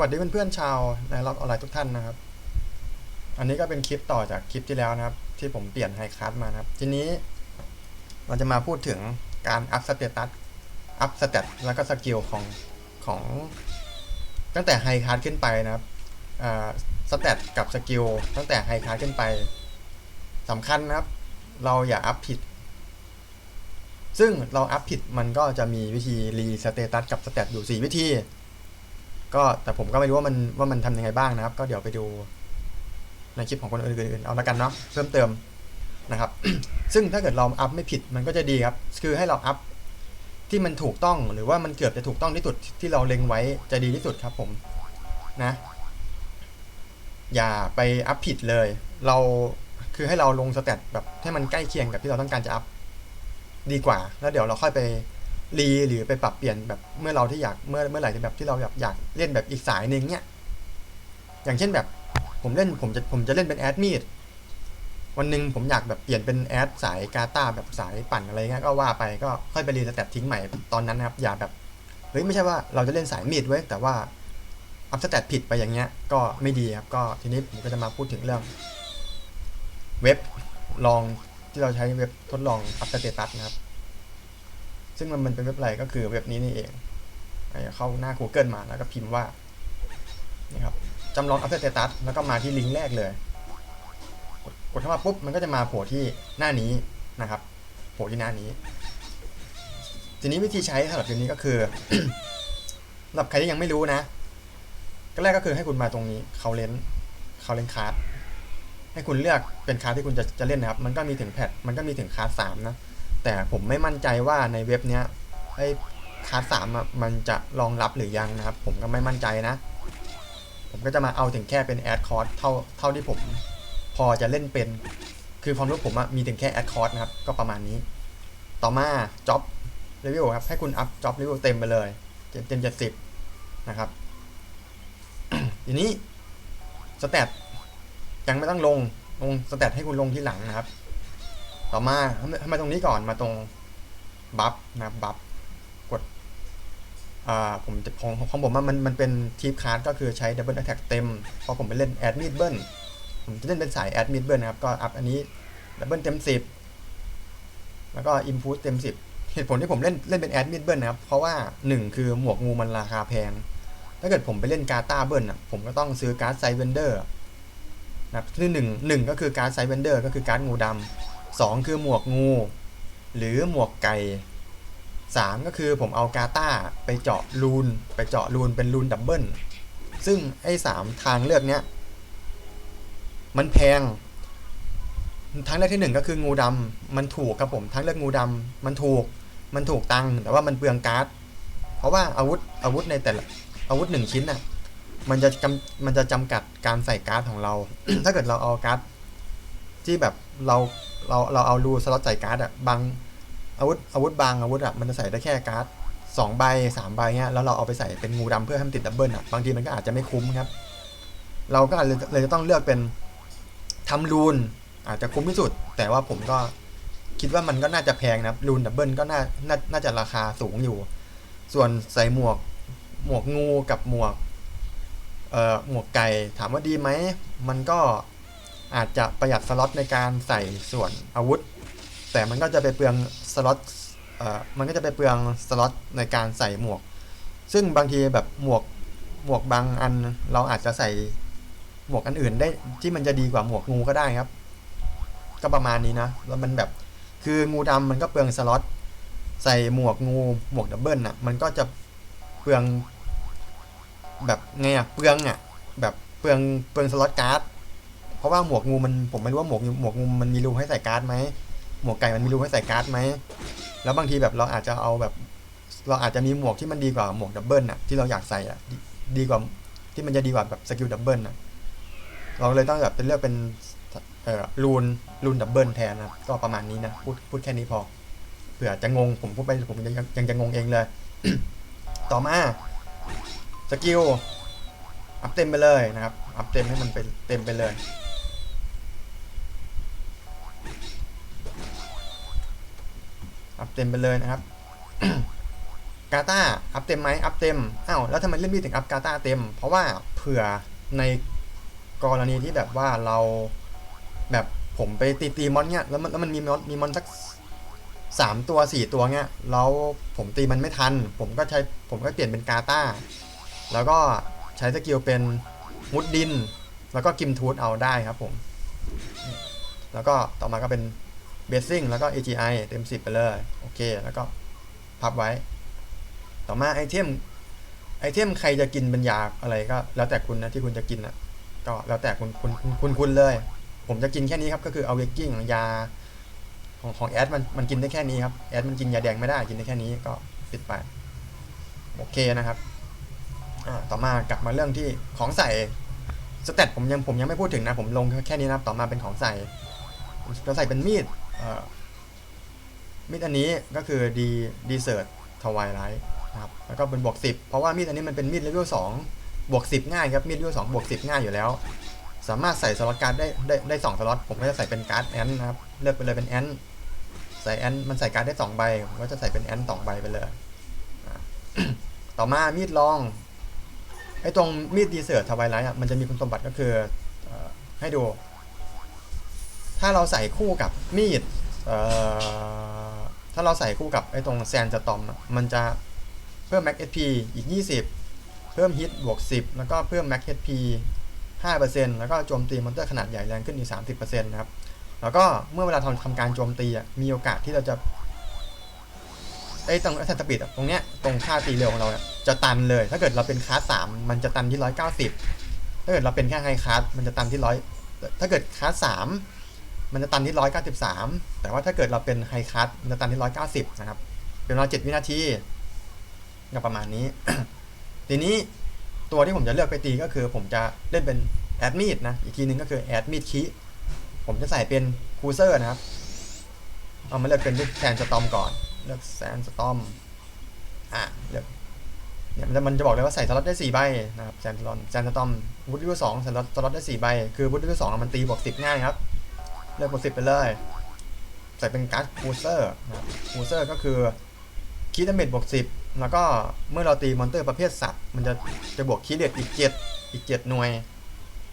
วัสดีเพื่อนๆชาวในล็อกออนไลน์ทุกท่านนะครับ อันนี้ก็เป็นคลิปต่อจากคลิปที่แล้วนะครับ ที่ผมเปลี่ยนไฮคัสมานะครับ ทีนี้เราจะมาพูดถึงการอัพสเตตัสอัพสเตตแล้วก็สกิลของของตั้งแต่ไฮคัสขึ้นไปนะครับสเตตกับสกิลตั้งแต่ไฮคัสขึ้นไปสำคัญนะครับ เราอย่าอัพผิด ซึ่งเราอัพผิดมันก็จะมีวิธีรีสเตตัสกับสเตตอยู่ 4 วิธี ก็แต่ผมก็ไม่รู้ว่ามันว่ามันทำยังไงบ้างนะครับ ก็เดี๋ยวไปดูในคลิปของคนอื่นๆเอาละกันเนาะเพิ่มเติมนะครับ ซึ่งถ้าเกิดเราอัพไม่ผิดมันก็จะดีครับ คือให้เราอัพที่มันถูกต้องหรือว่ามันเกือบจะถูกต้องที่สุดที่เราเล็งไว้จะดีที่สุดครับผมนะ อย่าไปอัพผิดเลย เราคือให้เราลงสเตตแบบให้มันใกล้เคียงกับที่เราต้องการจะอัพดีกว่า แล้วเดี๋ยวเราค่อยไป รีหรือไปปรับเปลี่ยนแบบเมื่อเราที่อยากเมื่อเมื่อไหร่ที่แบบที่เราแบบอยากเล่นแบบอีกสายหนึ่งเนี้ยอย่างเช่นแบบผมเล่นผมจะผมจะเล่นเป็นแอดมีดวันหนึ่งผมอยากแบบเปลี่ยนเป็นแอดสายกาตาแบบสายปั่นอะไรเงี้ยก็ว่าไปก็ค่อยไปรีสเตตทิ้งใหม่ตอนนั้นนะครับ อย่าแบบเฮ้ยไม่ใช่ว่าเราจะเล่นสายมีดไว้แต่ว่าอัพสเตตผิดไปอย่างเงี้ยก็ไม่ดีครับก็ทีนี้ผมก็จะมาพูดถึงเรื่อง เว็บลองที่เราใช้เว็บทดลองอัพสเตตัสนะครับ ซึ่งมันเป็นเว็บอะไรก็คือเว็บนี้นี่เองเข้าหน้า Google มาแล้วก็พิมพ์ว่านี่ครับจำลองอัพสเตตัสแล้วก็มาที่ลิงก์แรกเลย กดเข้ามาปุ๊บมันก็จะมาโผล่ที่หน้านี้นะครับ โผล่ที่หน้านี้ ทีนี้วิธีใช้สำหรับเว็บนี้ก็คือสำหรับใครที่ยังไม่รู้นะก็แรกก็คือให้คุณมาตรงนี้เขาเลนเขาเลนคาร์ดให้คุณเลือกเป็นคาร์ดที่คุณจะจะเล่นนะครับ มันก็มีถึงแพทมันก็มีถึงคาร์ดสามนะ แต่ผมไม่มั่นใจว่าในเว็บเนี้ยไอ้คาร์ดสามมันจะรองรับหรือยังนะครับ ผมก็ไม่มั่นใจนะ ผมก็จะมาเอาถึงแค่เป็นแอดคอร์สเท่าเท่าที่ผมพอจะเล่นเป็น คือความรู้ผมอะมีถึงแค่แอดคอร์สนะครับ ก็ประมาณนี้ ต่อมาจ็อบเลเวลครับ ให้คุณอัพจ็อบเลเวลเต็มไปเลยเต็มเต็มเจ็ดสิบนะครับทีนี้สเตตยังไม่ต้องลงลงสเตตให้คุณลงที่หลังนะครับ ต่อมาทำไมตรงนี้ก่อนมาตรงบัฟนะบัฟกดอ่าผมจะของของผมว่ามันมันเป็นทีปคาร์ดก็คือใช้ดับเบิลแท็กเต็มเพราะผมไปเล่นแอดมิดเบิลผมจะเล่นเป็นสายแอดมิดเบิลนะครับ ก็อัพอันนี้ดับเบิลเต็มสิบแล้วก็อินพุตเต็มสิบเหตุผลที่ผมเล่นเล่นเป็นแอดมิดเบิลนะครับ เพราะว่าหนึ่งคือหมวกงูมันราคาแพง ถ้าเกิดผมไปเล่นการ์ตาเบิลอะผมก็ต้องซื้อการ์ดไซเวนเดอร์นะครับคือหนึ่งหนึ่งก็คือการ์ดไซเวนเดอร์ก็คือการ์ดงูดำ สองคือหมวกงู หรือหมวกไก่สามก็คือผมเอากาตาไปเจาะรูน ไปเจาะรูนเป็นรูนดับเบิลซึ่งไอ้สามทางเลือกเนี้ย มันแพง ทางเลือกที่หนึ่งก็คืองูดำมันถูกครับผมทางเลือกงูดำมันถูก มันถูกตังค์แต่ว่ามันเปลืองการ์ด เพราะว่าอาวุธอาวุธในแต่ละอาวุธหนึ่งชิ้นน่ะ มันจะจำมันจะจำกัดการใส่การ์ดของเรา ถ้าเกิดเราเอาการ์ดที่แบบเรา เราเราเอารูสล็อตใส่การ์ดอะบางอาวุธอาวุธบางอาวุธอะมันจะใส่ได้แค่การ์ดสองใบสามใบเนี้ยแล้วเราเอาไปใส่เป็นงูดำเพื่อให้มันติดดับเบิลอะบางทีมันก็อาจจะไม่คุ้มครับ เราก็เลยเลยจะต้องเลือกเป็นทำรูนอาจจะคุ้มที่สุด แต่ว่าผมก็คิดว่ามันก็น่าจะแพงนะครับรูนดับเบิลก็น่าน่าน่าจะราคาสูงอยู่ ส่วนใส่หมวกหมวกงูกับหมวกเอ่อหมวกไก่ถามว่าดีไหมมันก็ อาจจะประหยัดสล็อตในการใส่ส่วนอาวุธ แต่มันก็จะไปเปลืองสล็อตเอ่อมันก็จะไปเปลืองสล็อตในการใส่หมวก ซึ่งบางทีแบบหมวกหมวกบางอันเราอาจจะใส่หมวกอันอื่นได้ที่มันจะดีกว่าหมวกงูก็ได้ครับ ก็ประมาณนี้นะ แล้วมันแบบคืองูดำมันก็เปลืองสล็อตใส่หมวกงูหมวกดับเบิลน่ะ มันก็จะเปลือง แบบไงอะเปลืองอะแบบเปลืองเปลืองสล็อตการ์ด เพราะว่าหมวกงูมันผมไม่รู้ว่าหมวกหมวกงูมันมีรูให้ใส่การ์ดไหมหมวกไก่มันมีรูให้ใส่การ์ดไหมแล้วบางทีแบบเราอาจจะเอาแบบ เราอาจจะมีหมวกที่มันดีกว่าหมวกดับเบิลน่ะที่เราอยากใส่อะดีกว่าที่มันจะดีกว่าแบบสกิลดับเบิลน่ะเราเลยต้องแบบเป็นเลือกเป็นเอ่อรูนรูนดับเบิลแทนนะก็ประมาณนี้นะพูดพูดแค่นี้พอเผื่อจะงงผมพูดไปผมยังยังจะงงเองเลย ต่อมาสกิลอัพเต็มไปเลยนะครับ อัพเต็มให้มันเป็นเต็มไปเลย เต็มไปเลยนะครับกาตาอัพเต็มไหมอัพเต็มอ้าวแล้วทำไมเล่นมีดถึงอัพกาตาเต็ม เพราะว่าเผื่อในกรณีที่แบบว่าเราแบบผมไปตีตีมอนเนี่ยแล้วมันแล้วมันมีมอนมีมอนสักสามตัวสี่ตัวเนี่ยแล้วผมตีมันไม่ทัน ผมก็ใช้ผมก็เปลี่ยนเป็นกาตาแล้วก็ใช้สกิลเป็นมุดดิน แล้วก็กิมทูธเอาได้ครับผม แล้วก็ต่อมาก็เป็น เบสซิ่งแล้วก็ AGI เต็ม 10 ไปเลย โอเค แล้วก็พับไว้ ต่อมาไอเทมไอเทมใครจะกินเป็นยาอะไรก็แล้วแต่คุณนะที่คุณจะกินอะก็แล้วแต่คุณคุณคุณคุณเลย ผมจะกินแค่นี้ครับก็คือเอาเวกกิ้งยาของของแอดมันมันกินได้แค่นี้ครับแอดมันกินยาแดงไม่ได้กินได้แค่นี้ก็ปิดไปโอเคนะครับต่อมากลับมาเรื่องที่ของใส่สเตตผมยังผมยังไม่พูดถึงนะ ผมลงแค่นี้นะครับต่อมาเป็นของใส่เราใส่เป็นมีด มีดอันนี้ก็คือดีดีเซิร์ตทวายไลท์นะครับแล้วก็เป็นบวกสิบเพราะว่ามีดอันนี้มันเป็นมีดเลเวลสองบวกสิบง่ายครับมีดเลเวลสองบวกสิบง่ายอยู่แล้ว สามารถใส่สล็อตการ์ดได้ได้ได้สองสล็อตผมก็จะใส่เป็นการ์ดแอนนะครับเลือกไปเลยเป็นแอนใส่แอนมันใส่การ์ดได้สองใบผมก็จะใส่เป็นแอนสองใบไปเลยต่อมามีดลองไอ้ตรงมีดดีเซอร์ทวายไลท์อะมันจะมีคุณสมบัติก็คืออให้ดู ถ้าเราใส่คู่กับมีดถ้าเราใส่คู่กับไอ้ตรงแซนสตอมมันจะเพิ่ม max HP อีก 20 เพิ่มฮิตบวก 10 แล้วก็เพิ่ม max HP 5%แล้วก็โจมตีมอนเตอร์ขนาดใหญ่แรงขึ้นอีก 30%นะครับ แล้วก็เมื่อเวลาทำทำการโจมตีมีโอกาสที่เราจะไอ้ตรงแอตปิดตรงเนี้ยตรงค่าตีเร็วของเราเนี่ยจะตันเลย ถ้าเกิดเราเป็นคาสสามมันจะตันที่ร้อยเก้าสิบถ้าเกิดเราเป็นแค่ไฮคาสมันจะตันที่ร้อยถ้าเกิดคาสสาม มันจะตันที่ร้อยเก้าสิบสามแต่ว่าถ้าเกิดเราเป็นไฮคลาสมันจะตันที่ร้อยเก้าสิบนะครับ เป็นเวลาเจ็ดวินาทีก็ประมาณนี้ ทีนี้ตัวที่ผมจะเลือกไปตีก็คือ ผมจะเล่นเป็นแอดมิดนะ อีกทีหนึงก็คือแอดมิดคีผมจะใส่เป็นคูเซอร์นะครับ เอามาเลือกเป็นแซนสตอมก่อน เลือกแซนสตอมอะเลือกเนี่ยมันจะมันจะบอกเลยว่าใส่สล็อตได้สี่ใบนะครับแซนสตอมแซนสตอมวุฒิสองสล็อตสล็อตได้สี่ใบ คือวุฒิสองมันตีบวกสิบง่ายครับ เลือกบวกสิบไปเลย ใส่เป็นการ์ดคูเซอร์นะคูเซอร์ก็คือคีดเมจบวกสิบแล้วก็เมื่อเราตีมอนเตอร์ประเภทสัตว์ มันจะจะบวกคีเดตอีกเจ็ดอีกเจ็ดหน่วย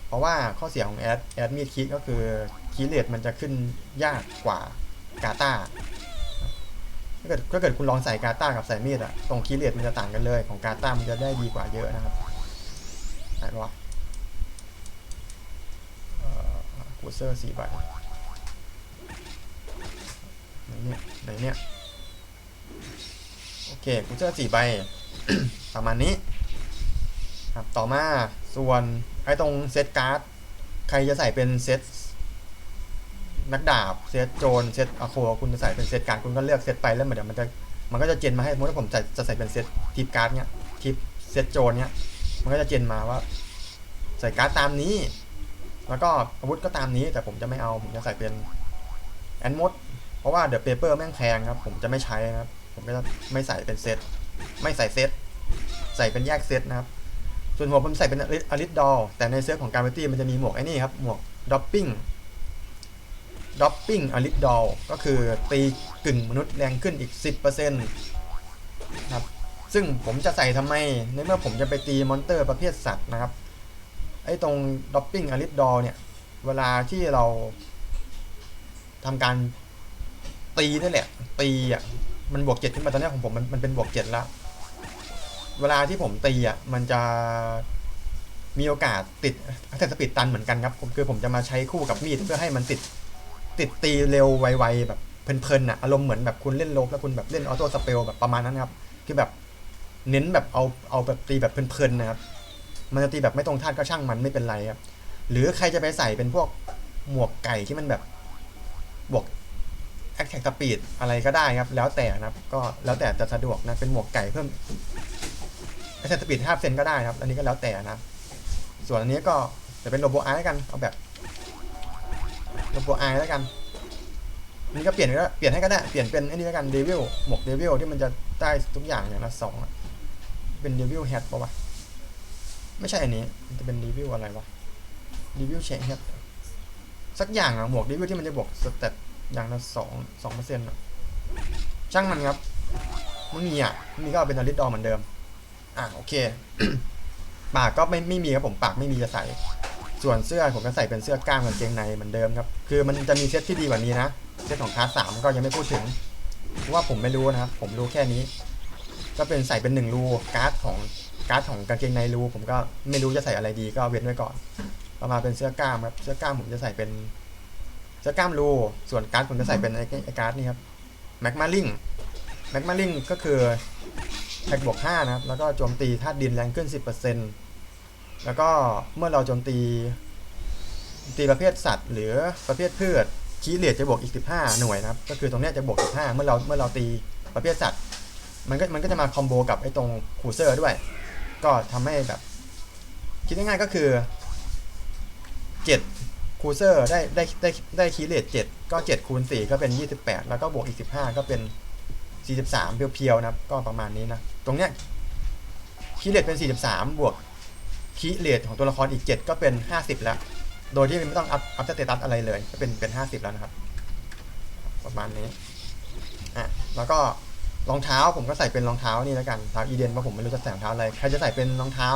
เพราะว่าข้อเสียของแอดแอดมีดคีก็คือคีเดตมันจะขึ้นยากกว่ากาตาถ้าเกิดถ้าเกิดคุณลองใส่กาตากับใส่มีดอะตรงคีเลตมันจะต่างกันเลยของกาตามันจะได้ดีกว่าเยอะนะครับไหนวะกูเซอร์สี่ใบ เนี่ยไหนเนี่ยโอเคกูเซอสี่ใบ ประมาณนี้ ครับต่อมาส่วนไอ้ตรงเซตการ์ดใครจะใส่เป็นเซตนักดาบเซตโจรเซตอะโคคุณจะใส่เป็นเซตการ์ดคุณก็เลือกเซตไปแล้วเดี๋ยวมันจะมันก็จะเจนมาให้สมมติว่าผมจะจะใส่เป็นเซตทิปการ์ดเนี้ยทิปเซตโจรเนี้ยมันก็จะเจนมาว่า ใส่การ์ดตามนี้ แล้วก็อาวุธก็ตามนี้แต่ผมจะไม่เอาผมจะใส่เป็นแอนมด ราะว่าเดอะเปเปอร์แม่งแพงครับ ผมจะไม่ใช้นะครับ ผมก็จะไม่ใส่เป็นเซตไม่ใส่เซตใส่เป็นแยกเซตนะครับ ส่วนหัวผมใส่เป็นอลิสดอลแต่ในเซิร์ฟของการเบตี้มันจะมีหมวกไอ้นี่ครับ หมวกด็อปปิ้งด็อปปิ้งอลิ d ดอลก็คือตีกึ่งมนุษย์แรงขึ้นอีก 10%นะครับ ซึ่งผมจะใส่ทำไมในเมื่อผมจะไปตีมอนเตอร์ประเภทสัตว์นะครับ ไอ้ตรงด็อปปิ้งอลิ d ดอลเนี่ย เวลาที่เราทำการ ตีนี่แหละ ตีอะ มันบวกเจ็ดขึ้นมาตอนนี้ของผมมันมันเป็นบวกเจ็ดแล้วเวลาที่ผมตีอะ มันจะมีโอกาสติดแต่สปีดตันเหมือนกันครับคือผมจะมาใช้คู่กับมีดเพื่อให้มันติด ติดตีเร็วไวๆแบบเพลินๆอะอารมณ์เหมือนแบบคุณเล่นโลกแล้วคุณแบบเล่นออโต้สเปลแบบประมาณนั้นครับคือแบบเน้นแบบเอาเอาแบบตีแบบเพลินๆนะครับ มันจะตีแบบไม่ตรงท่าก็ช่างมันไม่เป็นไรครับ หรือใครจะไปใส่เป็นพวกหมวกไก่ที่มันแบบบวก แอคแท็กสปีดอะไรก็ได้ครับ แล้วแต่นะครับ ก็แล้วแต่จะสะดวกนะ เป็นหมวกไก่เพิ่มแอคแท็กสปีดห้าเซนก็ได้ครับ อันนี้ก็แล้วแต่นะครับส่วนอันนี้ก็จะเป็นโรโบไอ้กัน เอาแบบโลโก้ไอแล้วกันอันนี้ก็เปลี่ยนก็เปลี่ยนให้ก็ได้ เปลี่ยนเป็นไอ้นี่แล้วกันเดวิลหมวกเดวิลที่มันจะได้ทุกอย่างอย่างละสองเป็นเดวิลแฮทปะวะไม่ใช่อันนี้ มันจะเป็นเดวิลอะไรวะเดวิลเชคแฮทสักอย่างอะหมวกเดวิลที่มันจะบวกสเตต อย่างละสองสองเปอร์เซ็นต์ช่างมันครับไม่มีอะไม่มีก็เอาเป็นอลิสดอเหมือนเดิม อะโอเค ปากก็ไม่ไม่มีครับผมปากไม่มีจะใส่ ส่วนเสื้อผมก็ใส่เป็นเสื้อกล้ามกางเกงในเหมือนเดิมครับ คือมันจะมีเซตที่ดีกว่านี้นะเซตของคลาสสามก็ยังไม่พูดถึงเพราะว่าผมไม่รู้นะครับ ผมรู้แค่นี้ ก็เป็นใส่เป็นหนึ่งรูการ์ดของการ์ดของกางเกงในรูผมก็ไม่รู้จะใส่อะไรดีก็เว้นไว้ก่อน ประมาณเป็นเสื้อกล้ามครับ เสื้อกล้ามผมจะใส่เป็น เสื้อกล้ามรู ส่วนการ์ดผมจะใส่เป็นไอ้ไอ้การ์ดนี่ครับแม็กมาลิงแม็กมาลิงก็คือแท็กบวก5นะครับ แล้วก็โจมตีธาตุดินแรงขึ้น 10%แล้วก็เมื่อเราโจมตี ตีประเภทสัตว์หรือประเภทพืชคีย์เลียจะบวกอีก 15 หน่วยนะครับ ก็คือตรงเนี้ยจะบวก 15 เมื่อเราเมื่อเราตีประเภทสัตว์ มันก็มันก็จะมาคอมโบกับไอ้ตรงคูเซอร์ด้วย ก็ทำให้แบบ คิดง่ายๆก็คือ 7 คูเซอร์ได้ได้ได้ได้คีย์เลีย7ก็7คูณ4ก็เป็น28แปดแล้วก็บวกอีก15ก็เป็น43เพียวๆนะครับ ก็ประมาณนี้นะ ตรงเนี้ยคีเลียเป็น43บสามบวกคีเรทของตัวละครอีก7ก็เป็น50แล้ว โดยที่ไม่ต้องอัพอัพสเตตัสอะไรเลย ก็เป็นเป็น50แล้วนะครับ ประมาณนี้อะแล้วก็รองเท้าผมก็ใส่เป็นรองเท้านี่แล้วกันเท้าอีเดนเพราะผมไม่รู้จะใส่รองเท้าอะไรใครจะใส่เป็นรองเท้า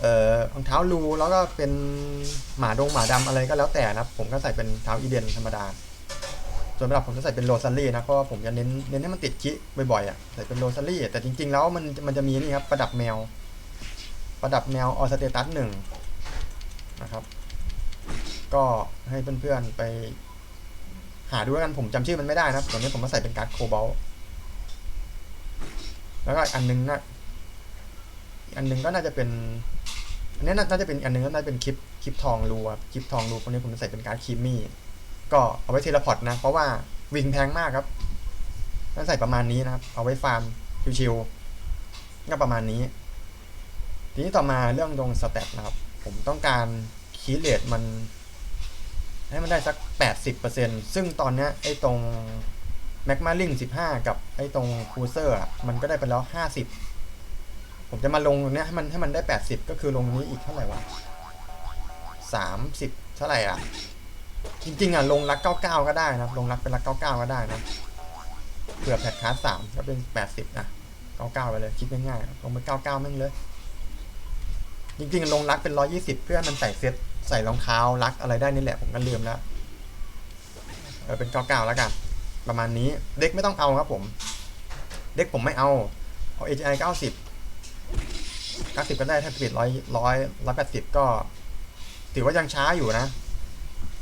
เอ่อรองเท้ารูแล้วก็เป็นหมาดงหมาดำอะไรก็แล้วแต่นะครับผมก็ใส่เป็นเท้าอีเดนธรรมดาส่วนสำหรับผมจะใส่เป็นโรซารี่นะเพราะว่าผมจะเน้นเน้นให้มันติดคิบ่อยๆอะใส่เป็นโรซารี่แต่จริงๆแล้วมันมันจะมีนี่ครับประดับแมว ประดับแมวออสเตตัสหนึ่งนะครับ ก็ให้เพื่อนๆไป หาดูแล้วกันผมจำชื่อมันไม่ได้นะครับตอนนี้ผมมาใส่เป็นการ์ดโคบอลแล้วก็อันนึงนะ อันนึงก็น่าจะเป็นอันนี้น่าจะเป็นอันนึงก็น่าจะเป็นคลิปคลิปทองรูครับคลิปทองรูพวกนี้ผมจะใส่เป็นการ์ดคิมมี่ก็เอาไว้เทเลพอร์ตนะ เพราะว่าวิ่งแพงมากครับต้องใส่ประมาณนี้นะครับ เอาไว้ฟาร์มชิวๆก็ประมาณนี้ ทีนี้ต่อมาเรื่องตรงสเตตนะครับ ผมต้องการคีเลทมัน ให้มันได้สัก 80%ซึ่งตอนนี้ไอ้ตรงแม็กมาลิง15 กับไอ้ตรงคูเซอร์มันก็ได้ไปแล้ว 50 ผมจะมาลงตรงนี้ให้มันให้มันได้ 80 ก็คือลงนี้อีกเท่าไหร่วะ30 เท่าไหร่อะ จริงๆอะลงรัก 99 ก็ได้นะลงรักเป็นรัก 99 ก็ได้นะเผื่อแพทคาส3ก็เป็น 80นะ99 ไปเลยคิดง่ายๆลงไป99แม่งเลย จริงๆ ลงรักเป็น 120 เพื่อให้มันใส่เซ็ตใส่รองเท้ารักอะไรได้นี่แหละผมก็ลืมแล้วเออเป็น99แล้วกันประมาณนี้เด็กไม่ต้องเอาครับผม เด็กผมไม่เอาเอา AGI 90 90 ก็ได้ถ้าสปีด100 100 180ก็ ถือว่ายังช้าอยู่นะ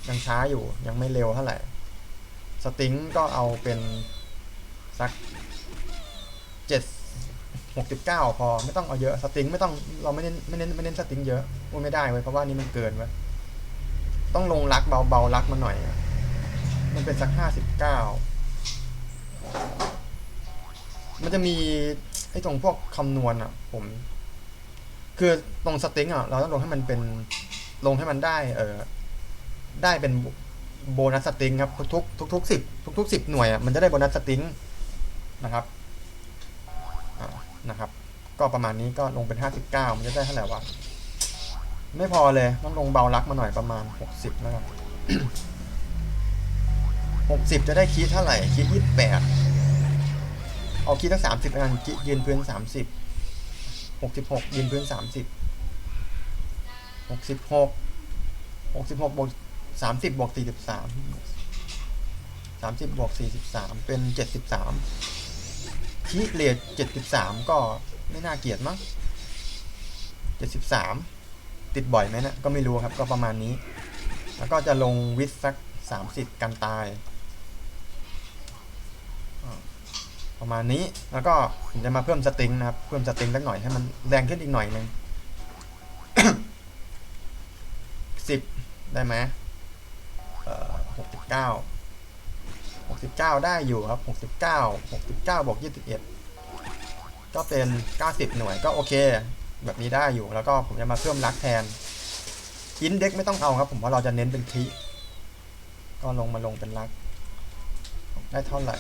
ยังช้าอยู่ยังไม่เร็วเท่าไหร่ สติงก็เอาเป็นสักเจ็ดหกสิบเก้าพอไม่ต้องเอาเยอะสติงไม่ต้องเราไม่เน้นไม่เน้นไม่เน้นสติงเยอะโอ้ไม่ได้เว้ยเพราะว่านี่มันเกินเว้ยต้องลงรักเบาเบารักมาหน่อย มันเป็นสักห้าสิบเก้ามันจะมี อ้ตรงพวกคำนวณอะ ผม คือตรงสตริงอะ เราต้องลงให้มันเป็นลงให้มันได้ เออได้เป็นโบนัสสตริงครับ ทุกๆทุกสิบทุกๆสิบหน่วยอะมันจะได้โบนัสสตริงนะครับนะครับ ก็ประมาณนี้ก็ลงเป็นห้าสิบเก้ามันจะได้เท่าไหร่วะไม่พอเลย ต้องลงเบาลักมาหน่อยประมาณหกสิบแล้วครับหกสิบจะได้คีย์เท่าไหร่คีย์ยี่สิบแปด เอาคีย์ทั้งสามสิบอันคีย์ยืนพื้นสามสิบหกสิบหกยืนพื้นสามสิบหกสิบหกหกสิบหกบวกสามสิบบวกสี่สิบสามสามสิบบวกสี่สิบสามเป็นเจ็ดสิบสามคีย์เรทเจ็ดสิบสามก็ไม่น่าเกลียดมั้งเจ็ดสิบสามติดบ่อยไหมนะก็ไม่รู้ครับก็ประมาณนี้ แล้วก็จะลงวิทสักสามสิบกันตายอ่า ประมาณนี้แล้วก็ผมจะมาเพิ่มสตริงนะครับ เพิ่มสตริงสักหน่อยให้มันแรงขึ้นอีกหน่อยหนึ่งสิบได้ไหมเอ่อหกสิบเก้าหกสิบเก้าได้อยู่ครับหกสิบเก้าหกสิบเก้าบวกยี่สิบเอ็ดก็เป็นเก้าสิบหน่วยก็โอเค แบบนี้ได้อยู่แล้วก็ผมจะมาเพิ่มรักแทนอินเด็กไม่ต้องเอาครับ ผมว่าเราจะเน้นเป็นคีก็ลงมาลงเป็นรัก ได้เท่าไหร่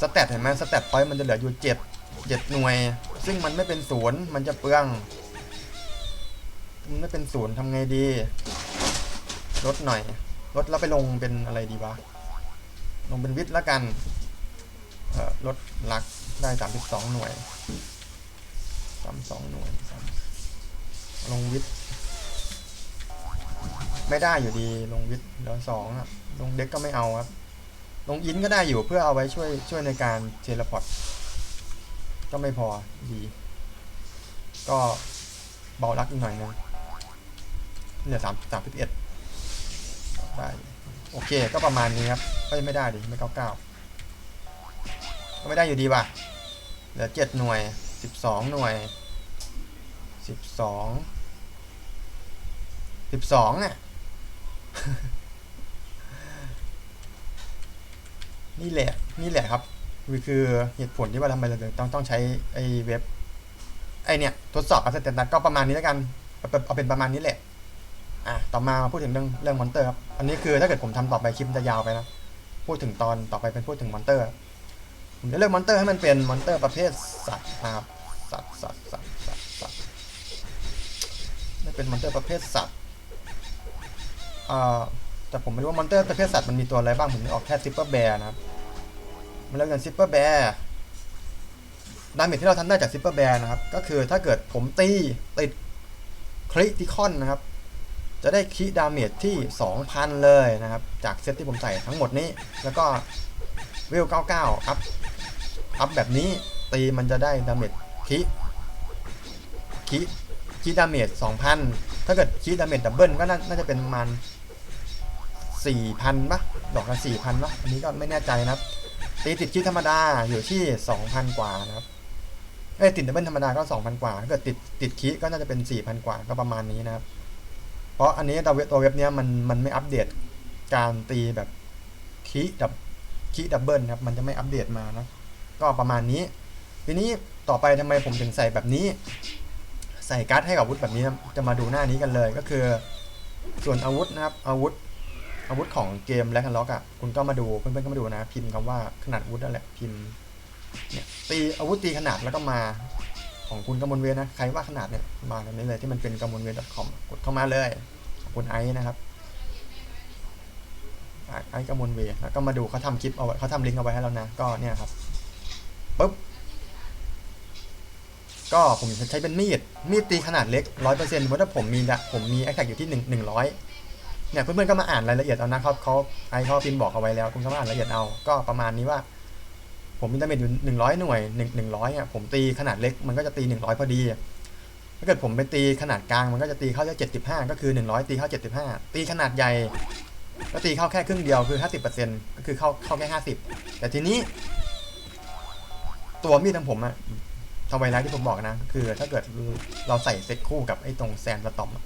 สแตทเห็นไหมสแตทพอยต์มันจะเหลืออยู่เจ็ดเจ็ดหน่วย ซึ่งมันไม่เป็นศูนย์มันจะเปลืองมันไม่เป็นศูนย์ทำไงดีลดหน่อยลดแล้วไปลงเป็นอะไรดีวะลงเป็นวิทย์แล้วกันเออลดลักได้สามสิบสองหน่วยสามสองหน่วย ลงวิทย์ไม่ได้อยู่ดีลงวิทย์เหลือสองอะลงเด็กก็ไม่เอาครับ ลงอินก็ได้อยู่เพื่อเอาไว้ช่วยช่วยในการเทเลพอร์ตก็ไม่พอดี ก็เบาลักอีกหน่อยนึงเหลือสามสามสิบเอ็ดได้โอเคก็ประมาณนี้ครับก็ยังไม่ได้ดิไม่เก้าเก้าก็ไม่ได้อยู่ดีว่ะเหลือเจ็ดหน่วยสิบสองหน่วยสิบสองสิบสองอะ นี่แหละนี่แหละครับคือเหตุผลที่ว่าทำไมเราต้องต้องใช้ไอ้เว็บไอเนี่ยทดสอบอัสเตนดัก็ประมาณนี้แล้วกันเอาเป็นประมาณนี้แหละอะต่อมาพูดถึงเรื่องเรื่องมอนเตอร์ครับอันนี้คือถ้าเกิดผมทำต่อไปคลิปจะยาวไปนะพูดถึงตอนต่อไปเป็นพูดถึงมอนเตอร์ผมจะเลือกมอนเตอร์ให้มันเป็นมอนเตอร์ประเภทสัตว์นะครับสัตว์สัตว์สัตว์สัตว์สัตว์เป็นมอนเตอร์ประเภทสัตว์อ่า แต่ผมไม่รู้ว่ามอนเตอร์ประเภทสัตว์มันมีตัวอะไรบ้าง ผมนึกออกแค่ซิปเปอร์แบร์นะครับมาเริ่มกันซิปเปอร์แบร์ดาเมจที่เราทำได้จากซิปเปอร์แบร์นะครับ ก็คือถ้าเกิดผมตีติดคริติคอนนะครับ จะได้คิดาเมจที่ 2,000 เลยนะครับ จากเซตที่ผมใส่ทั้งหมดนี้ แล้วก็เวล 99 อัพ อัพแบบนี้ตีมันจะได้ดาเมจคิคิคิดาเมจ2,000 ถ้าเกิดคิดาเมจดับเบิลก็น่าน่าจะเป็นประมาณ 4,000ปะดอกละ4,000ปะอันนี้ก็ไม่แน่ใจนะครับตีติดคิดธรรมดาอยู่ที่2,000กว่านะครับเอ้ติดดับเบิลธรรมดาก็2,000กว่าถ้าเกิดติดติดคิก็น่าจะเป็น4,000กว่าก็ประมาณนี้นะครับ เพราะอันนี้ตัวเว็บตัวเว็บเนี้ยมันมันไม่อัปเดตการตีแบบคีดับคีดับเบิลครับมันจะไม่อัปเดตมานะก็ประมาณนี้ ทีนี้ต่อไปทำไมผมถึงใส่แบบนี้ ใส่การ์ดให้กับอาวุธแบบนี้จะมาดูหน้านี้กันเลยก็คือ ส่วนอาวุธนะครับอาวุธ อาวุธของเกมแลกแอนล็อกอะคุณก็มาดูเพื่อนๆก็มาดูนะ พิมพ์คำว่าขนาดอาวุธนั่นแหละพิมพ์เนี่ยตีอาวุธตีขนาดแล้วก็มาของคุณกมลเวนะใครว่าขนาดเนี่ยมาตรงนี้เลยที่มันเป็นกมลเวท .com กดเข้ามาเลยขอบคุณไอซ์นะครับไอซ์กมลเวแล้วก็มาดูเขาทำคลิปเอาไว้เขาทำลิงก์เอาไว้ให้แล้วนะ ก็เนี่ยครับปุ๊บก็ผมใช้เป็นมีด มีดตีขนาดเล็กร้อยเปอร์เซ็นต์ว่าถ้าผมมีละผมมีแอคแท็กอยู่ที่หนึ่งหนึ่งร้อย เนี่ยเพื่อนๆก็มาอ่านรายละเอียดเอานะเขาเขาไอเขาพิมพ์บอกเอาไว้แล้ว คุณก็มาอ่านรายละเอียดเอาก็ประมาณนี้ว่า ผมมีดาเมจอยู่หนึ่งร้อยหน่วยหนึ่งหนึ่งร้อยอะผมตีขนาดเล็กมันก็จะตีหนึ่งร้อยพอดี ถ้าเกิดผมไปตีขนาดกลางมันก็จะตีเข้าแค่เจ็ดสิบห้าก็คือหนึ่งร้อยตีเข้าเจ็ดสิบห้าตีขนาดใหญ่ก็ตีเข้าแค่ครึ่งเดียวคือห้าสิบเปอร์เซ็นต์ก็คือเข้าเข้าแค่ห้าสิบแต่ทีนี้ ตัวมีดของผมอะทำไวไลท์ที่ผมบอกนะ คือถ้าเกิดเราใส่เซ็ตคู่กับไอ้ตรงแซนสตอมอะ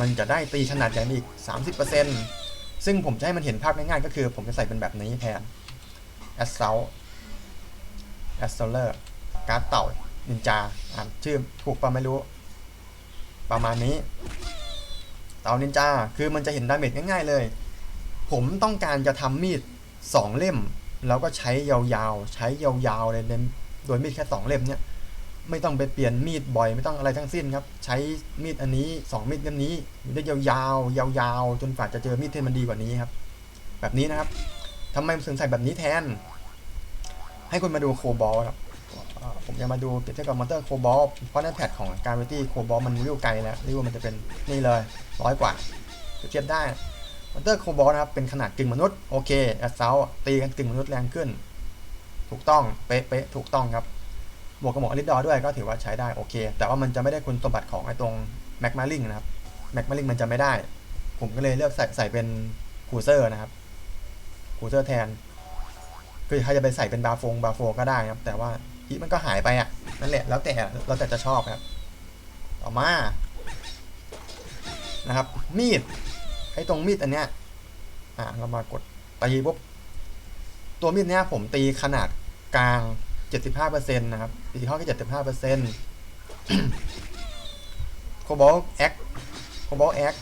มันจะได้ตีขนาดใหญ่อีกสามสิบเปอร์เซ็นต์ซึ่งผมจะให้มันเห็นภาพง่ายๆก็คือผมจะใส่เป็นแบบนี้แทน Assault a s s a u l t การ์ดเต่านินจาอ่านชื่อถูกปะไม่รู้ ประมาณนี้ เต่านินจา คือมันจะเห็นดาเมจง่าย ๆ เลย ผมต้องการจะทำมีดสองเล่ม แล้วก็ใช้ยาวๆ ใช้ยาวๆเลยโดยมีดแค่สองเล่มเนี่ย ไม่ต้องไปเปลี่ยนมีดบ่อยไม่ต้องอะไรทั้งสิ้นครับ ใช้มีดอันนี้สองมีดเล่มนี้ได้ยาวๆยาวๆจนกว่าจะเจอมีดที่มันดีกว่านี้ครับ แบบนี้นะครับทำไมผมถึงใส่แบบนี้แทน ให้คุณมาดูโคบอลครับผมจะมาดูเปรียบเทียบกับมอนเตอร์โคบอลเพราะในแพทของการเวตี้โคบอลมันวิวไกลแล้ววิวมันจะเป็นนี่เลยร้อยกว่าเปรียบเทียบได้มอนเตอร์โคบอลนะครับเป็นขนาดกึ่งมนุษย์โอเคแอสเซลตีกันกึ่งมนุษย์แรงขึ้น ถูกต้องเป๊ะเป๊ะถูกต้องครับ บวกกับหมวกอลิดดอด้วยก็ถือว่าใช้ได้โอเค แต่ว่ามันจะไม่ได้คุณสมบัติของไอ้ตรงแม็กมาลิงนะครับแม็กมาลิงมันจะไม่ได้ ผมก็เลยเลือกใส่ใส่เป็นคูเซอร์นะครับคูเซอร์แทน คือใครจะไปใส่เป็นบาฟงบาโฟก็ได้นะครับ แต่ว่าฮิมันก็หายไปอะนั่นแหละแล้วแต่แล้วแต่จะชอบครับ ต่อมานะครับ มีดไอ้ตรงมีดอันเนี้ยอ่าเรามากดตีปุ๊บตัวมีดเนี้ยผมตีขนาดกลาง 75%นะครับตีเข้าแค่75%โคบอลแอคโคบอลแอค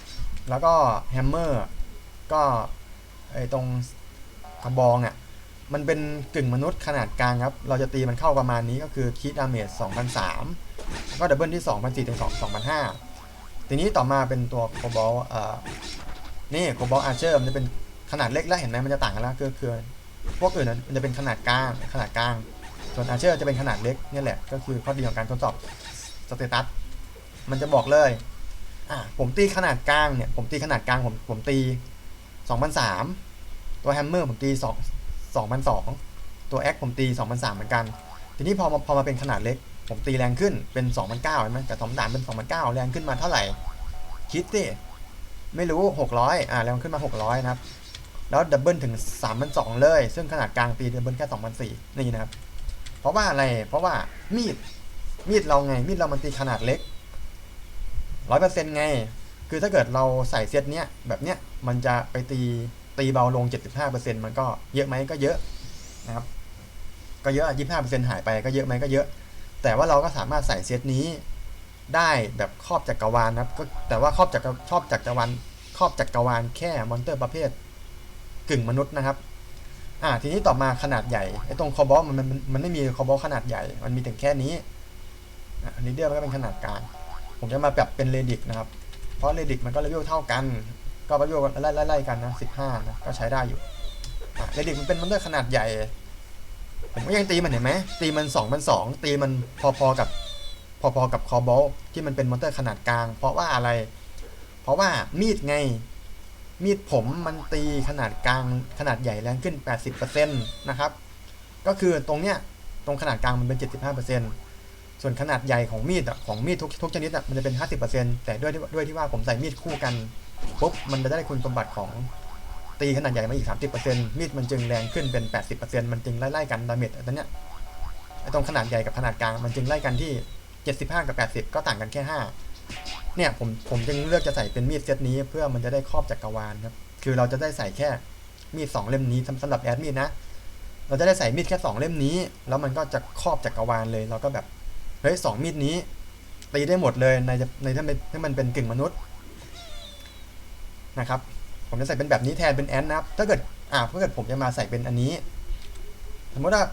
แล้วก็แฮมเมอร์ก็ไอตรงกระบองอะ มันเป็นกึ่งมนุษย์ขนาดกลางครับ เราจะตีมันเข้าประมาณนี้ก็คือคีดดาเมจ2,003ก็ดับเบิลที่2,004ถึง2,005ทีนี้ต่อมาเป็นตัวโคบอลเอ่อนี่โคบอลอาร์เชอร์มันจะเป็นขนาดเล็กแล้วเห็นไหมมันจะต่างกันแล้วคือคือพวกอื่นน่ะมันจะเป็นขนาดกลางขนาดกลาง ส่วนอาเชอร์จะเป็นขนาดเล็กนี่แหละ ก็คือข้อดีของการทดสอบสเตตัสมันจะบอกเลยอะผมตีขนาดกลางเนี่ย ผมตีขนาดกลางผมผมตีสองพันสามตัวแฮมเมอร์ผมตีสองสองพันสองตัวแอคผมตีสองพันสามเหมือนกัน ทีนี้พอมาพอมาเป็นขนาดเล็ก ผมตีแรงขึ้นเป็นสองพันเก้าใช่ไหมแต่สองพันสามเป็นสองพันเก้าแรงขึ้นมาเท่าไหร่ คิดสิไม่รู้หกร้อยอ่าแรงขึ้นมาหกร้อยนะครับ แล้วดับเบิลถึงสามพันสองเลย ซึ่งขนาดกลางตีดับเบิลแค่สองพันสี่นี่นะครับ เพราะว่าอะไร เพราะว่ามีด มีดเราไง มีดเรามันตีขนาดเล็กร้อยเปอร์เซ็นต์ไง คือถ้าเกิดเราใส่เซตเนี้ยแบบเนี้ย มันจะไปตีตีเบาลงเจ็ดสิบห้าเปอร์เซ็นต์มันก็เยอะไหมก็เยอะนะครับ ก็เยอะยี่ห้าเปอร์เซ็นต์หายไปก็เยอะไหมก็เยอะ แต่ว่าเราก็สามารถใส่เซตนี้ได้แบบครอบจักรวาลนะครับก็แต่ว่าครอบจักรครอบจักรวาลครอบจักรวาลแค่มอนเตอร์ประเภทกึ่งมนุษย์นะครับ อ่าทีนี้ต่อมาขนาดใหญ่ไอ้ตรงคอบอลมันมันมันมันไม่มีคอบอลขนาดใหญ่ มันมีถึงแค่นี้อะอันนี้เดียวมันก็เป็นขนาดกลางผมจะมาแบบเป็นเรดิกนะครับ เพราะเรดิกมันก็เลเวลเท่ากัน ก็เลเวลไล่ไล่ไล่กันนะสิบห้านะก็ใช้ได้อยู่เรดิกมันเป็นมันด้วยขนาดใหญ่ผมก็ยังตีมันเห็นไหมตีมันสองมันสองตีมันพอๆกับพอๆกับคอบอลที่มันเป็นมอนเตอร์ขนาดกลาง เพราะว่าอะไร เพราะว่ามีดไง มีดผมมันตีขนาดกลางขนาดใหญ่แรงขึ้น 80%นะครับ ก็คือตรงเนี้ยตรงขนาดกลางมันเป็น 75%ส่วนขนาดใหญ่ของมีดอะของมีดทุกทุกชนิดอะมันจะเป็น 50%แต่ด้วยด้วยที่ว่าผมใส่มีดคู่กันปุ๊บมันจะได้คุณสมบัติของตีขนาดใหญ่มาอีก 30%มีดมันจึงแรงขึ้นเป็น 80%มันจึงไล่ๆกันดาเมจอันเนี้ยไอ้ตรงขนาดใหญ่กับขนาดกลางมันจึงไล่กันที่ 75 กับ 80 ก็ต่างกันแค่ 5 เนี่ยผมผมจึงเลือกจะใส่เป็นมีดเซตนี้เพื่อมันจะได้ครอบจักรวาลครับ คือเราจะได้ใส่แค่มีดสองเล่มนี้สำสำหรับแอดมีดนะ เราจะได้ใส่มีดแค่สองเล่มนี้ แล้วมันก็จะครอบจักรวาลเลย เราก็แบบเฮ้ยสองมีดนี้ตีได้หมดเลยในในถ้ามันถ้ามันเป็นกึ่งมนุษย์นะครับผมจะใส่เป็นแบบนี้แทนเป็นแอนนะครับถ้าเกิดอ่าถ้าเกิดผมจะมาใส่เป็นอันนี้ สมมติว่า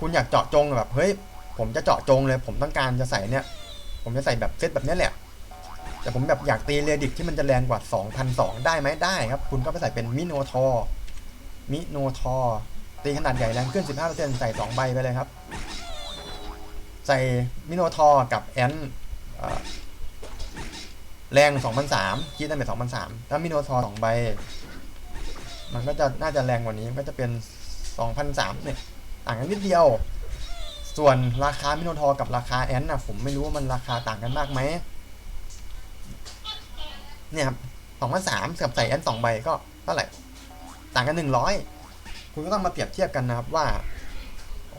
คุณอยากเจาะจงแบบเฮ้ยผมจะเจาะจงเลย ผมต้องการจะใส่เนี่ย ผมจะใส่แบบเซตแบบนี้แหละ แต่ผมแบบอยากตีเรดิกที่มันจะแรงกว่า 2,002 ได้ไหมได้ครับ คุณก็ไปใส่เป็นมิโนทอร์มิโนทอร์ตีขนาดใหญ่แรงขึ้น 15%ใส่ 2 ใบไปเลยครับ ใส่มิโนทอร์กับแอนอแรง2,003คิดได้เป็น2,003ถ้ามิโนทอร์2ใบ มันก็จะน่าจะแรงกว่านี้มันก็จะเป็น2,003เนี่ยต่างกันนิดเดียว ส่วนราคามิโนทอร์กับราคาแอนนะผมไม่รู้ว่ามันราคาต่างกันมากไหม เนี่ยครับสองพันสามกับใส่แอนสองใบก็เท่าไหร่ต่างกันหนึ่งร้อยคุณก็ต้องมาเปรียบเทียบกันนะครับว่า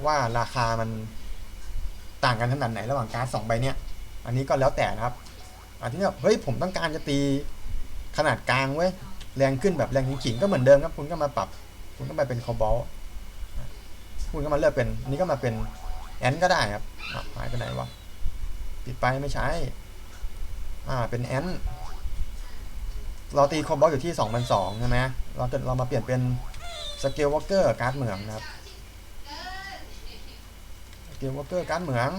ว่าราคามันต่างกันขนาดไหนระหว่างการ์ดสองใบเนี่ย อันนี้ก็แล้วแต่นะครับอันที่แบบเฮ้ยผมต้องการจะตีขนาดกลางเว้ยแรงขึ้นแบบแรงขิงๆก็เหมือนเดิมครับ คุณก็มาปรับ คุณก็มาเป็นคอบอลคุณก็มาเลือกเป็นนนี้ก็มาเป็นแอนก็ได้ครับหายไปไหนวะปิดไปไม่ใช้อ่าเป็นแอน เราตีคอมบอสอยู่ที่ 2,002ใช่ไหมเราจะเรามาเปลี่ยนเป็นสเกลวอลเกอร์การ์ดเหมืองนะครับสเกลวอลเกอร์การ์ดเหมือง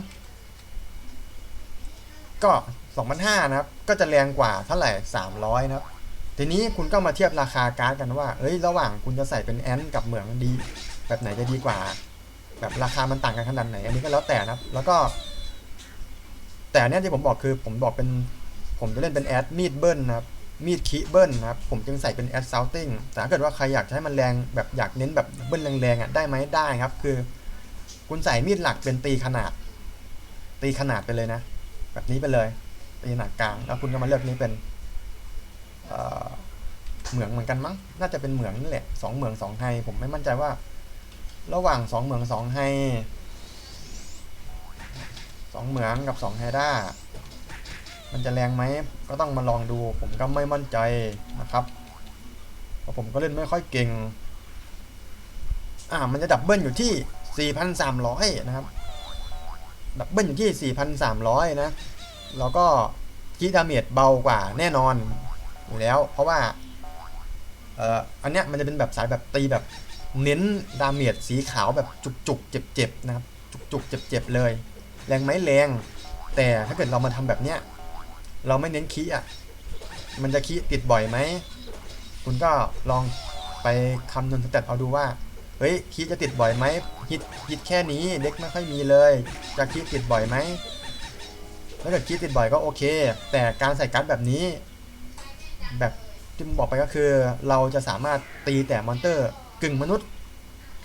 ก็2,500นะครับ ก็จะแรงกว่าเท่าไหร่ 300 นะครับ ทีนี้คุณก็มาเทียบราคาการ์ดกันว่า เอ้ย ระหว่างคุณจะใส่เป็นแอนกับเหมืองดี แบบไหนจะดีกว่า แบบราคามันต่างกันขนาดไหน อันนี้ก็แล้วแต่นะครับ แล้วก็ แต่เนี่ยที่ผมบอกคือผมบอกเป็น ผมจะเล่นเป็นแอดมีดเบิลนะครับ มีดคีเบิลนะครับผมจึงใส่เป็นแอดซาวติ้งแต่ถ้าเกิดว่าใครอยากให้มันแรงแบบอยากเน้นแบบเบิ้ลแรงๆอะได้ไหมได้ครับ คือ คุณใส่มีดหลักเป็นตีขนาด ตีขนาดไปเลยนะ แบบนี้ไปเลย ตีขนาดกลาง แล้วคุณก็มาเลือกนี้เป็นเเหมืองเหมือนกันมั้ง น่าจะเป็นเหมืองนี่แหละสองเหมืองสองไฮผมไม่มั่นใจว่า ระหว่างสองเหมืองสองไฮสองเหมืองกับสองไฮด้า มันจะแรงไหม ก็ต้องมาลองดู ผมก็ไม่มั่นใจนะครับเพราะผมก็เล่นไม่ค่อยเก่ง อ่า มันจะดับเบิลอยู่ที่ 4,300 นะครับ ดับเบิลอยู่ที่ 4,300 นะ แล้วก็คีดาเมจเบากว่าแน่นอนอยู่แล้ว เพราะว่า เอ่อ อันเนี้ยมันจะเป็นแบบสายแบบตีแบบเน้นดาเมจสีขาวแบบจุกๆ เจ็บๆ นะครับ จุกๆ เจ็บๆ เลย แรงไหมแรง แต่ถ้าเกิดเรามาทำแบบเนี้ย เราไม่เน้นคีอะ มันจะคีติดบ่อยไหม คุณก็ลองไปคำนวณสเตตเอาดูว่า เฮ้ยคีจะติดบ่อยไหมฮิตฮิตแค่นี้เด็กไม่ค่อยมีเลย จะคีติดบ่อยไหมถ้าเกิดคีติดบ่อยก็โอเค แต่การใส่การ์ดแบบนี้ แบบที่ผมบอกไปก็คือ เราจะสามารถตีแต่มอนเตอร์กึ่งมนุษย์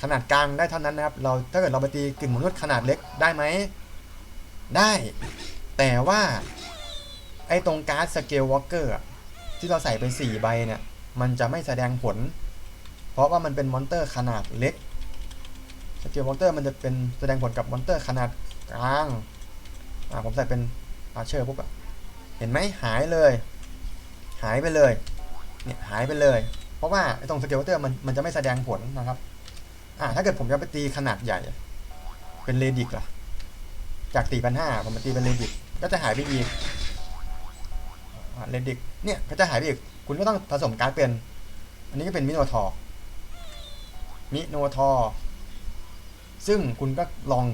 ขนาดกลางได้เท่านั้นนะครับ เราถ้าเกิดเราไปตีกึ่งมนุษย์ขนาดเล็กได้ไหม ได้ แต่ว่า ไอ้ตรงการ์ดสเกลวอล์กเกอร์ที่เราใส่ไป 4 ใบเนี่ย มันจะไม่แสดงผล เพราะว่ามันเป็นมอนเตอร์ขนาดเล็กสเกลวอล์กเกอร์มันจะเป็นแสดงผลกับมอนเตอร์ขนาดกลางอ่าผมใส่เป็นอาเชอร์ปุ๊บอะเห็นไหมหายเลย หายไปเลยเนี่ยหายไปเลย เพราะว่าไอ้ตรงสเกลวอล์กเกอร์มันมันจะไม่แสดงผลนะครับอ่าถ้าเกิดผมจะไปตีขนาดใหญ่เป็นเรดิกล่ะจากตีพันห้าผมมาตีเป็นเรดิกก็จะหายไปอีก เรดิกเนี่ยก็จะหายไปอีก คุณก็ต้องผสมการ์ดเป็น อันนี้ก็เป็นมิโนทอร์มิโนทอร์ซึ่งคุณก็ลอง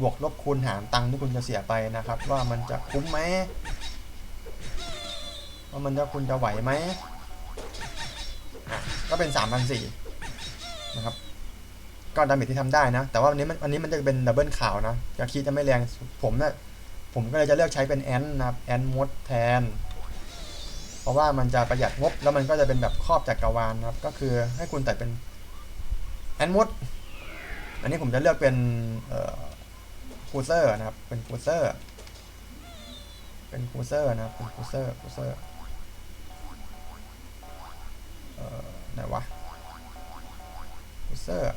บวกลบคูณหารตังค์ที่คุณจะเสียไปนะครับ ว่ามันจะคุ้มไหมว่ามันจะคุณจะไหวไหมก็เป็น3 0 0นะครับก็ดาเมจที่ทำได้นะ แต่ว่าวันนี้มันวันนี้มันจะเป็นดับเบิลข่าวนะจะคีย์จะไม่แรงผมเนะี่ยผมก็เลยจะเลือกใช้เป็นแอนนะครับแอนมดแทน เพราะว่ามันจะประหยัดงบแล้วมันก็จะเป็นแบบครอบจักรวาลนะครับ ก็คือให้คุณแต่เป็นแอนมดอันนี้ผมจะเลือกเป็นคูเซอร์นะครับ เป็นคูเซอร์ เป็นคูเซอร์นะครับ เป็นคูเซอร์คูเซอร์เอ่อไหนวะคูเซอร์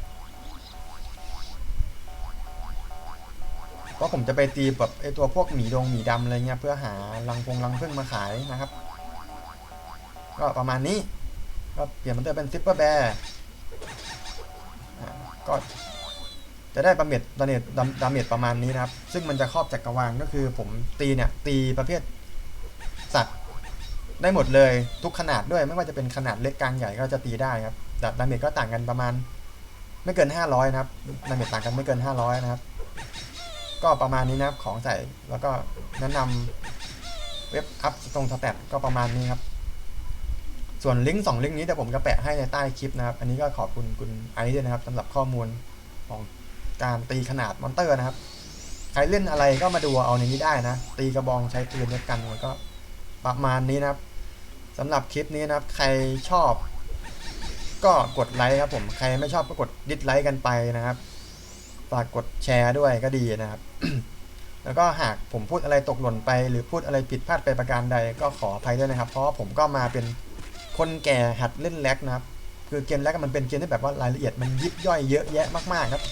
เพราะผมจะไปตีแบบไอตัวพวกหมีดงหมีดำอะไรเงี้ยเพื่อหารังพงรังพึ่งมาขายนะครับ ก็ประมาณนี้ ก็เปลี่ยนมันเตอร์เป็นซิปเปอร์แบร์ก็จะได้ประเมจดาเมจดาเมจประมาณนี้นะครับ ซึ่งมันจะครอบจักรวาลก็คือผมตีเนี่ย ตีประเภทสัตว์ได้หมดเลยทุกขนาดด้วย ไม่ว่าจะเป็นขนาดเล็กกลางใหญ่ก็จะตีได้ครับแต่ดาเมจก็ต่างกันประมาณ ไม่เกิน 500 นะครับดาเมจต่างกันไม่เกิน 500 นะครับ ก็ประมาณนี้นะครับของใส่แล้วก็แนะนำเว็บอัพตรงสแตทก็ประมาณนี้ครับ ส่วนลิงก์สองลิงก์นี้เดี๋ยวผมจะแปะให้ในใต้คลิปนะครับ อันนี้ก็ขอบคุณคุณไอซ์ด้วยนะครับสำหรับข้อมูลของการตีขนาดมอนเตอร์นะครับ ใครเล่นอะไรก็มาดูเอาในนี้ได้นะ ตีกระบองใช้ปืนด้วยกันมันก็ประมาณนี้นะครับสำหรับคลิปนี้นะครับ ใครชอบ ก็กดไลค์ครับผมใครไม่ชอบก็กดดิสไลค์กันไปนะครับฝากกดแชร์ด้วยก็ดีนะครับ แล้วก็หากผมพูดอะไรตกหล่นไป หรือพูดอะไรผิดพลาดไปประการใดก็ขออภัยด้วยนะครับ เพราะผมก็มาเป็น คนแก่หัดเล่นแล็กนะครับ คือเกมแล็กมันเป็นเกมที่แบบว่ารายละเอียดมันยิบย่อยเยอะแยะมากๆครับ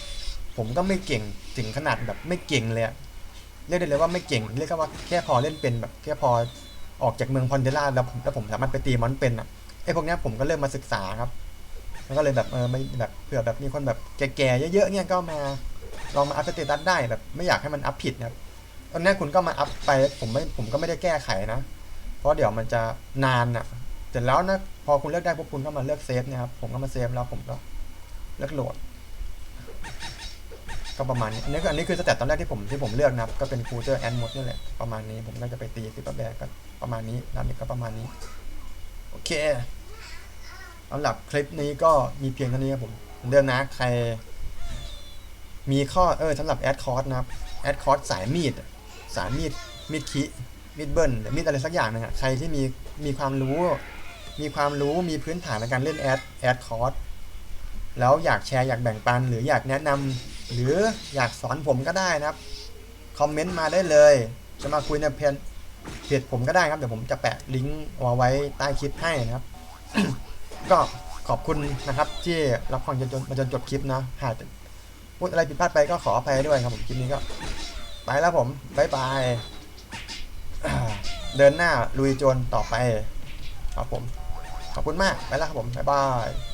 ผมก็ไม่เก่งถึงขนาดแบบไม่เก่งเลยเรียกได้เลยว่าไม่เก่งเรียกว่าแค่พอเล่นเป็นแบบแค่พอออกจากเมืองพอนเดล่าแล้วผมแล้วผมสามารถไปตีมอนเป็นอะไอ้พวกนี้ผมก็เริ่มมาศึกษาครับแล้วก็เลยแบบเออไม่แบบเผื่อแบบมีคนแบบแก่ๆเยอะๆเนี่ยก็มาลองมาอัพสเตตัสได้แบบไม่อยากให้มันอัพผิดนะครับตอนนี้คุณก็มาอัพไปผมไม่ผมก็ไม่ได้แก้ไขนะ เพราะเดี๋ยวมันจะนานอะ เสร็จแล้วนะพอคุณเลือกได้พวกคุณก็มาเลือกเซฟนะครับผมก็มาเซฟแล้วผมก็เลือกโหลด ก็ประมาณนี้อันนี้ก็อันนี้คือสเตตตอนแรกที่ผมที่ผมเลือกนะครับก็เป็นคูเจอร์แอนมดนี่แหละประมาณนี้ผมก็จะไปตีซิปเปอร์แบกก็ประมาณนี้ด้านนี้ก็ประมาณนี้ โอเคสำหรับคลิปนี้ก็มีเพียงเท่านี้ครับผมเหมือนเดิมนะใคร มีข้อเออสำหรับแอดคอร์สนะครับแอดคอร์สสายมีด สายมีดมีดคิมีดเบิลหรือมีดอะไรสักอย่างหนึงอะใครที่มีมีความรู้ มีความรู้มีพื้นฐานในการเล่นแอดแอดคอร์สแล้วอยากแชร์อยากแบ่งปัน หรืออยากแนะนำหรืออยากสอนผมก็ได้นะครับคอมเมนต์มาได้เลย จะมาคุยในเพจเพจผมก็ได้ครับ เดี๋ยวผมจะแปะลิงก์เอาไว้ใต้คลิปให้นะครับ ก็ขอบคุณนะครับ ที่รับฟังจนจนมาจนจบคลิปนะหากพูดอะไรผิดพลาดไปก็ขออภัยด้วยครับผมคลิปนี้ก็ ไปแล้วผมบายบาย เดินหน้าลุยโจรต่อไป ครับผม ขอบคุณมาก ไปแล้วครับผม บ๊ายบาย